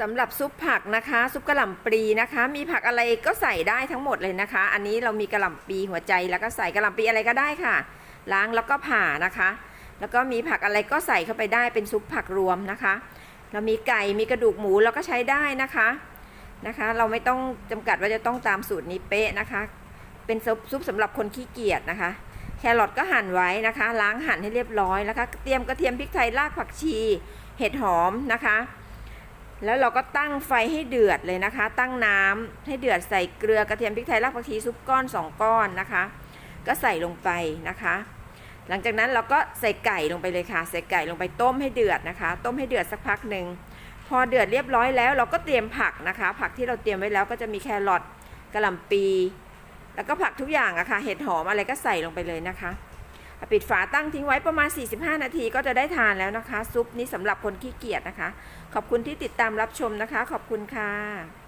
สำหรับซุปผักนะคะ ซุปกระหล่ำปลีนะคะ มีผักอะไรก็ใส่ได้ทั้งหมดเลยนะคะ อันนี้เรามีกระหล่ำปลีหัวใจแล้วก็ใส่กระหล่ำปลีอะไรก็ได้ค่ะ ล้างแล้วก็ผ่านะคะ แล้วก็มีผักอะไรก็ใส่เข้าไปได้เป็นซุปผักรวมนะคะ เรามีไก่มีกระดูกหมูเราก็ใช้ได้นะคะนะคะ เราไม่ต้องจำกัดว่าจะต้องตามสูตรนี้เป๊ะนะคะ เป็นซุปซุปสำหรับคนขี้เกียจนะคะ แครอทก็หั่นไว้นะคะ ล้างหั่นให้เรียบร้อยแล้วก็เตรียมกระเทียมพริกไทยรากผักชี เห็ดหอมนะคะ แล้วเราก็ตั้งไฟให้เดือดเลยนะคะ ตั้งน้ำให้เดือดใส่เกลือกระเทียมพริกไทยรากผักชีซุปก้อน 2 ก้อนนะคะ ก็ใส่ลงไปนะคะ หลังจากนั้นเราก็ใส่ไก่ลงไปเลยค่ะ ใส่ไก่ลงไปต้มให้เดือดนะคะ ต้มให้เดือดสักพักหนึ่งพอเดือดเรียบร้อยแล้วเราก็เตรียมผักนะคะ ผักที่เราเตรียมไว้แล้วก็จะมีแครอทกระหล่ำปี แล้วก็ผักทุกอย่างอะค่ะเห็ดหอมอะไรก็ใส่ลงไปเลยนะคะ ปิดฝาตั้งทิ้งไว้ประมาณ 45 นาทีก็จะได้ทานแล้วนะคะ ซุปนี้สำหรับคนขี้เกียจนะคะ ขอบคุณที่ติดตามรับชมนะคะ ขอบคุณค่ะ